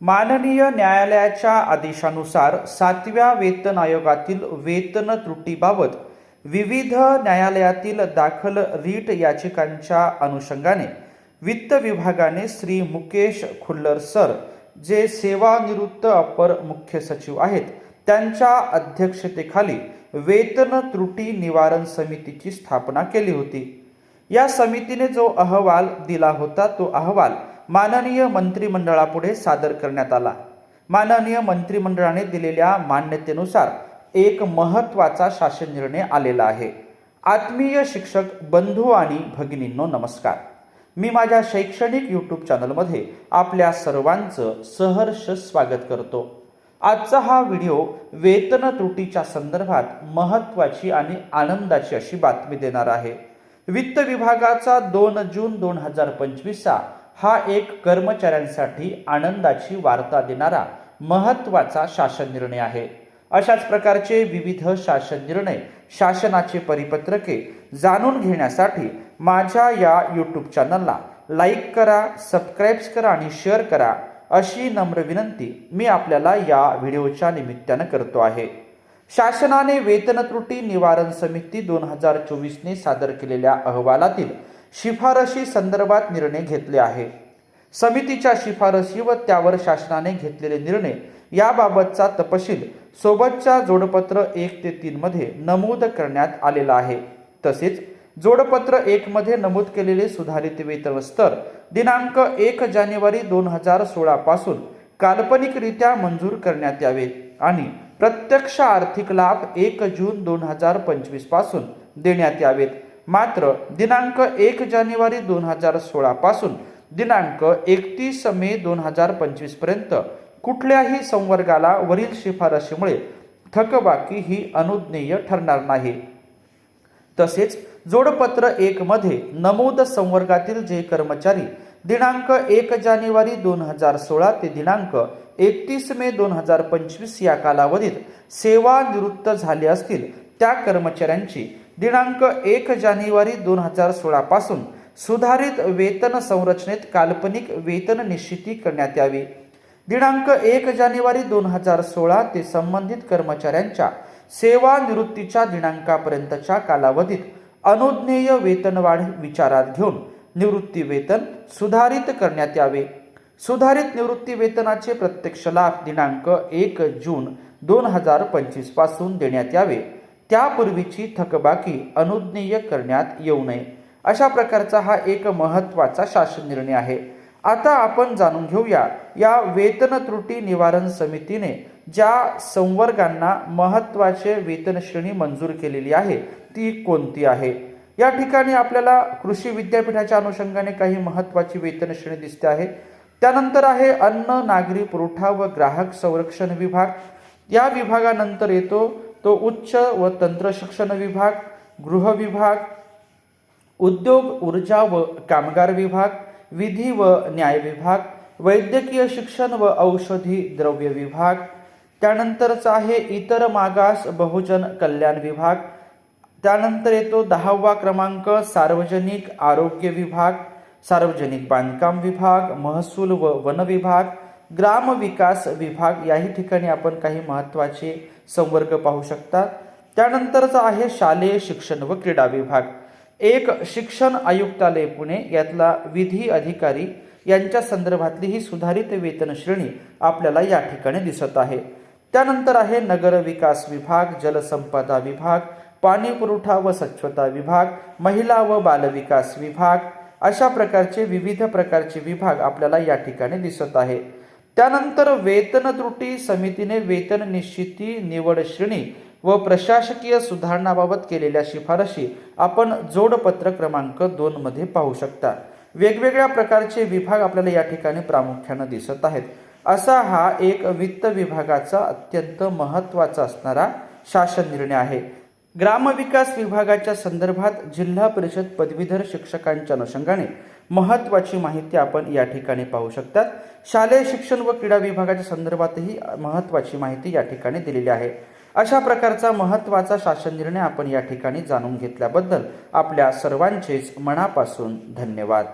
माननीय न्यायालयाच्या आदेशानुसार सातव्या वेतन आयोगातील वेतन त्रुटीबाबत विविध न्यायालयातील दाखल रीट याचिकांच्या अनुषंगाने वित्त विभागाने श्री मुकेश खुल्लर सर जे सेवानिवृत्त अपर मुख्य सचिव आहेत त्यांच्या अध्यक्षतेखाली वेतन त्रुटी निवारण समितीची स्थापना केली होती. या समितीने जो अहवाल दिला होता तो अहवाल माननीय मंत्रिमंडळापुढे सादर करण्यात आला. माननीय मंत्रिमंडळाने दिलेल्या मान्यतेनुसार एक महत्त्वाचा शासन निर्णय आलेला आहे. आत्मीय शिक्षक बंधू आणि भगिनींनो नमस्कार. मी माझ्या शैक्षणिक यूट्यूब चॅनलमध्ये आपल्या सर्वांचं सहर्ष स्वागत करतो. आजचा हा व्हिडिओ वेतन त्रुटीच्या संदर्भात महत्त्वाची आणि आनंदाची अशी बातमी देणार आहे. वित्त विभागाचा दोन जून दोन हजार पंचवीसचा हा एक कर्मचाऱ्यांसाठी आनंदाची वार्ता देणारा महत्त्वाचा शासन निर्णय आहे. अशाच प्रकारचे विविध शासन निर्णय शासनाचे परिपत्रके जाणून घेण्यासाठी माझ्या या यूट्यूब चॅनलला लाईक करा सबस्क्राईब्स करा आणि शेअर करा अशी नम्र विनंती मी आपल्याला या व्हिडिओच्या निमित्तानं करतो आहे. शासनाने वेतन त्रुटी निवारण समिती दोन हजार चोवीसने सादर केलेल्या अहवालातील शिफारशी संदर्भात निर्णय घेतले आहे. समितीच्या शिफारशी व त्यावर शासनाने घेतलेले निर्णय याबाबतचा तपशील सोबतच्या जोडपत्र एक ते तीन मध्ये नमूद करण्यात आलेला आहे. तसेच जोडपत्र एक मध्ये नमूद केलेले सुधारित वेतन स्तर दिनांक एक जानेवारी दोन हजार सोळा पासून काल्पनिकरित्या मंजूर करण्यात यावे आणि प्रत्यक्ष आर्थिक लाभ एक जून दोन हजार पंचवीसपासून देण्यात यावेत. मात्र दिनांक एक जानेवारी दोन हजार सोळापासून दिनांक एकतीस मे दोन हजार पंचवीसपर्यंत कुठल्याही संवर्गाला वरील शिफारशीमुळे थकबाकी ही अनुज्ञेय ठरणार नाही. तसेच जोडपत्र एक मध्ये नमूद संवर्गातील जे कर्मचारी दिनांक एक जानेवारी दोन हजार सोळा ते दिनांक एकतीस मे दोन हजार पंचवीस या कालावधीत सेवानिवृत्त झाले असतील त्या कर्मचाऱ्यांची दिनांक एक जानेवारी दोन हजार सोळापासून सुधारित वेतन संरचनेत काल्पनिक वेतन निश्चिती करण्यात यावी. दिनांक एक जानेवारी दोन हजार सोळा ते संबंधित कर्मचाऱ्यांच्या सेवानिवृत्तीच्या दिनांकापर्यंतच्या कालावधीत अनुज्ञेय वेतनवाढ विचारात घेऊन निवृत्ती वेतन सुधारित करण्यात यावे. सुधारित निवृत्ती वेतनाचे प्रत्यक्ष लाभ दिनांक एक जून दोन हजार पंचवीसपासून देण्यात यावे. त्यापूर्वीची थकबाकी अनुज्ञेय करण्यात येऊ नये. अशा प्रकारचा हा एक महत्त्वाचा शासन निर्णय आहे. आता आपण जाणून घेऊया या वेतन त्रुटी निवारण समितीने ज्या संवर्गांना महत्त्वाचे वेतन श्रेणी मंजूर केलेली आहे ती कोणती आहे? या ठिकाणी आपल्याला कृषी विद्यापीठाच्या अनुषंगाने काही महत्त्वाची वेतन श्रेणी दिसते आहे. त्यानंतर आहे अन्न नागरी पुरवठा व ग्राहक संरक्षण विभाग. या विभागानंतर येतो तो उच्च व तंत्र शिक्षण विभाग गृह विभाग उद्योग ऊर्जा व कामगार विभाग विधी व न्याय विभाग वैद्यकीय शिक्षण व औषधी द्रव्य विभाग त्यानंतरचा आहे इतर मागास बहुजन कल्याण विभाग त्यानंतर येतो दहावा क्रमांक सार्वजनिक आरोग्य विभाग सार्वजनिक बांधकाम विभाग महसूल व वन विभाग ग्राम विकास विभाग याही ठिकाणी आपण काही महत्त्वाचे संवर्ग पाहू शकता. त्यानंतरचा आहे शालेय शिक्षण व क्रीडा विभाग. एक शिक्षण आयुक्तालय पुणे यातला विधी अधिकारी यांच्या संदर्भातली ही सुधारित वेतन श्रेणी आपल्याला या ठिकाणी दिसत आहे. त्यानंतर आहे नगर विकास विभाग जलसंपदा विभाग पाणी पुरवठा व स्वच्छता विभाग महिला व बालविकास विभाग अशा प्रकारचे विविध प्रकारचे विभाग आपल्याला या ठिकाणी दिसत आहे. त्यानंतर वेतन त्रुटी समितीने वेतन निश्चिती निवड श्रेणी व प्रशासकीय सुधारणाबाबत केलेल्या शिफारशी आपण जोडपत्र क्रमांक दोन मध्ये पाहू शकता. वेगवेगळ्या प्रकारचे विभाग आपल्याला या ठिकाणी प्रामुख्यानं दिसत आहेत. असा हा एक वित्त विभागाचा अत्यंत महत्त्वाचा असणारा शासन निर्णय आहे. ग्रामविकास विभागाच्या संदर्भात जिल्हा परिषद पदवीधर शिक्षकांच्या अनुषंगाने महत्वाची माहिती आपण या ठिकाणी पाहू शकतात. शालेय शिक्षण व क्रीडा विभागाच्या संदर्भातही महत्वाची माहिती या ठिकाणी दिलेली आहे. अशा प्रकारचा महत्त्वाचा शासन निर्णय आपण या ठिकाणी जाणून घेतल्याबद्दल आपल्या सर्वांचेच मनापासून धन्यवाद.